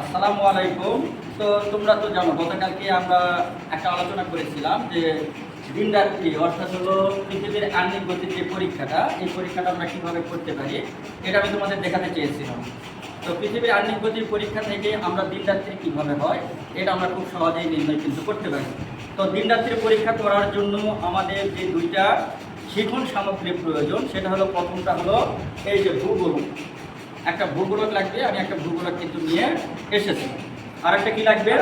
আসসালামু আলাইকুম। তো তোমরা তো জানো, গতকালকে আমরা একটা আলোচনা করেছিলাম যে দিন রাত্রি, অর্থাৎ হলো পৃথিবীর আর্নিক গতির যে পরীক্ষাটা, এই পরীক্ষাটা আমরা কীভাবে করতে পারি, এটা আমি তোমাদের দেখাতে চেয়েছিলাম। তো পৃথিবীর আর্নিক গতির পরীক্ষা থেকে আমরা দিন রাত্রি কীভাবে হয়, এটা আমরা খুব সহজেই নির্ণয় কিন্তু করতে পারি। তো দিন রাত্রির পরীক্ষা করার জন্য আমাদের যে দুইটা শিখন সামগ্রীর প্রয়োজন, সেটা হলো প্রথমটা হলো এই যে ভূগোল। একটা ভূগোলক লাগবে, আমি একটা ভূগোলক কিন্তু নিয়ে এসেছি। আর একটা কি লাগবে?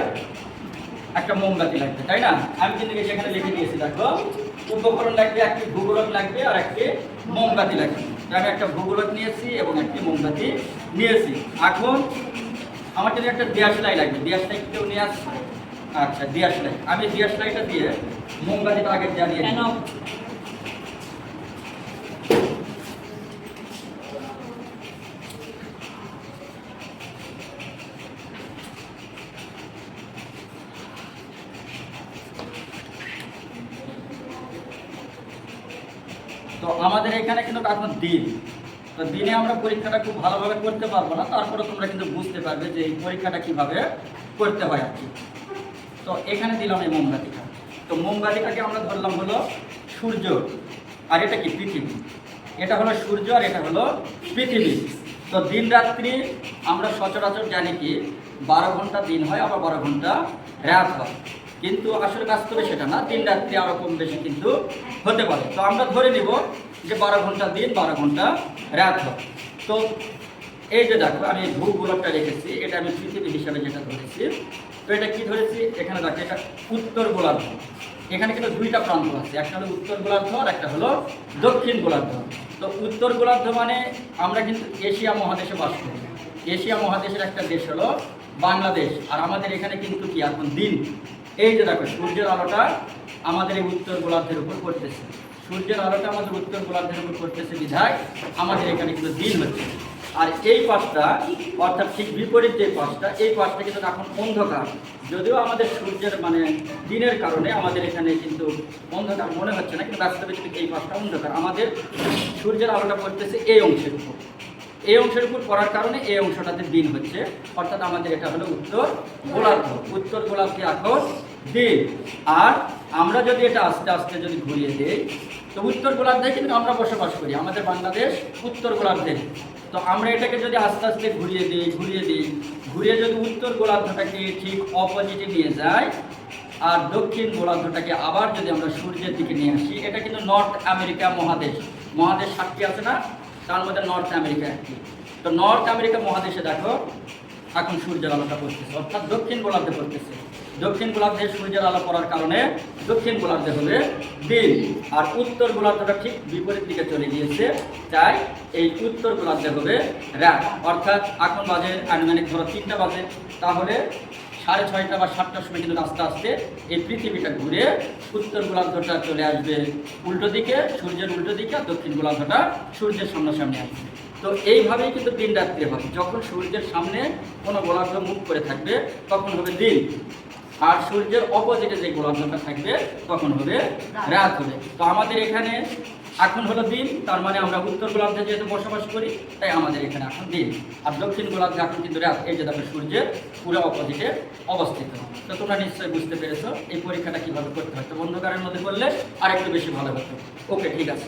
একটা মোমবাতি লাগবে, তাই না? আমি কিন্তু সেখানে লিখে দিয়েছি, দেখো। উপকরণ লাগবে, একটি ভূগোলক লাগবে আর একটি মোমবাতি লাগবে। আমি একটা ভূগোলক নিয়েছি এবং একটি মোমবাতি নিয়েছি। এখন আমার জন্য একটা দিয়াশলাই লাগবে। দিয়াশলাই কেউ নিয়ে আসছে? আচ্ছা দিয়াশলাই আমি দিয়াশলাইটা দিয়ে মোমবাতিটা আগে জ্বালিয়ে তো আমাদের এখানে কিন্তু এখন দিন। তো দিনে আমরা পরীক্ষাটা খুব ভালোভাবে করতে পারব না, তারপরে তোমরা কিন্তু বুঝতে পারবে যে এই পরীক্ষাটা কীভাবে করতে হয় আর কি। তো এখানে দিলাম এই মোমবাতিটা। তো মোমবাতিটাকে আমরা ধরলাম হলো সূর্য, আর এটা কি পৃথিবী? এটা হলো সূর্য আর এটা হলো পৃথিবী। তো দিন রাত্রি আমরা সচরাচর জানি কি, বারো ঘণ্টা দিন হয়, আবার বারো ঘণ্টা রাত হয়। কিন্তু আসলে বাস্তবে সেটা না দিন রাত্রি আরও কম বেশি কিন্তু হতে পারে। তো আমরা ধরে নিব যে বারো ঘণ্টা দিন, বারো ঘণ্টা রাত হয় তো এই যে দেখো, আমি ভূগোলকটা রেখেছি, এটা আমি পৃথিবী হিসাবে যেটা ধরেছি, তো এটা কি ধরেছি? এখানে দেখো, এটা উত্তর গোলার্ধ। এখানে কিন্তু দুইটা প্রান্ত আছে, একটা হলো উত্তর গোলার্ধ আর একটা হলো দক্ষিণ গোলার্ধ। তো উত্তর গোলার্ধ মানে আমরা কিন্তু এশিয়া মহাদেশে বাস করি। এশিয়া মহাদেশের একটা দেশ হলো বাংলাদেশ। আর আমাদের এখানে কিন্তু কি? এখন দিন। এই যে দেখো, সূর্যের আলোটা আমাদের এই উত্তর গোলার্ধের উপর পড়তেছে। সূর্যের আলোটা আমাদের উত্তর গোলার্ধের উপর পড়তেছে বিধায় আমাদের এখানে কিন্তু দিন হচ্ছে। আর এই পাশটা, অর্থাৎ ঠিক বিপরীত যে পাশটা, এই পাশটা কিন্তু এখন অন্ধকার। যদিও আমাদের সূর্যের মানে দিনের কারণে আমাদের এখানে কিন্তু অন্ধকার মনে হচ্ছে না, কিন্তু বাস্তবে এই পাশটা অন্ধকার। আমাদের সূর্যের আলোটা পড়তেছে এই অংশের উপর। এই অংশের উপর পড়ার কারণে এই অংশটাতে দিন হচ্ছে। অর্থাৎ আমাদের এটা হলো উত্তর গোলার্ধ উত্তর গোলার্ধে এখন? দিন। আর আমরা যদি এটা আস্তে আস্তে যদি ঘুরিয়ে দিই, তো উত্তর গোলার্ধে কিন্তু আমরা বসবাস করি, আমাদের বাংলাদেশ উত্তর গোলার্ধে তো আমরা এটাকে যদি আস্তে আস্তে ঘুরিয়ে দিই ঘুরিয়ে দিই, ঘুরিয়ে যদি উত্তর গোলার্ধটাকে ঠিক অপোজিটে নিয়ে যাই আর দক্ষিণ গোলার্ধটাকে আবার যদি আমরা সূর্যের দিকে নিয়ে আসি, এটা কিন্তু নর্থ আমেরিকা মহাদেশ। মহাদেশ সাতটি আছে না? তার মধ্যে নর্থ আমেরিকা একটি। তো নর্থ আমেরিকা মহাদেশে দেখো, এখন সূর্যের আলোটা পড়তেছে। অর্থাৎ দক্ষিণ গোলার্ধে পড়তেছে। দক্ষিণ গোলার্ধে সূর্যের আলো পড়ার কারণে দক্ষিণ গোলার্ধে হবে দিন আর উত্তর গোলার্ধটা ঠিক বিপরীত দিকে চলে গিয়েছে। তাই এই উত্তর গোলার্ধে হবে রাত। অর্থাৎ এখন বাজে আনুমানিক ধরো তিনটা বাজে। তাহলে সাড়ে ছয়টা বা সাতটার সময় কিন্তু আস্তে আস্তে এই পৃথিবীটা ঘুরে উত্তর গোলার্ধটা চলে আসবে উল্টো দিকে, সূর্যের উল্টো দিকে, আর দক্ষিণ গোলার্ধটা সূর্যের সামনাসামনি আসবে। তো এইভাবেই কিন্তু দিন রাত্রি হবে যখন সূর্যের সামনে কোনো গোলার্ধ মুখ করে থাকবে, তখন হবে দিন। আর সূর্যের অপোজিটে যে গোলার্ধটা থাকবে তখন হবে রাত হবে। তো আমাদের এখানে এখন হলো দিন তার মানে আমরা উত্তর গোলার্ধে যেহেতু বসবাস করি তাই আমাদের এখানে এখন দিন। আর দক্ষিণ গোলার্ধে এখন কিন্তু রাত এই যে দেখো সূর্যের পুরো অপোজিটে অবস্থিত। তো তোমরা নিশ্চয়ই বুঝতে পেরেছ এই পরীক্ষাটা কীভাবে করতে হয়। তো অন্ধকারের মধ্যে করলে আর একটু বেশি ভালো হতো। ওকে ঠিক আছে।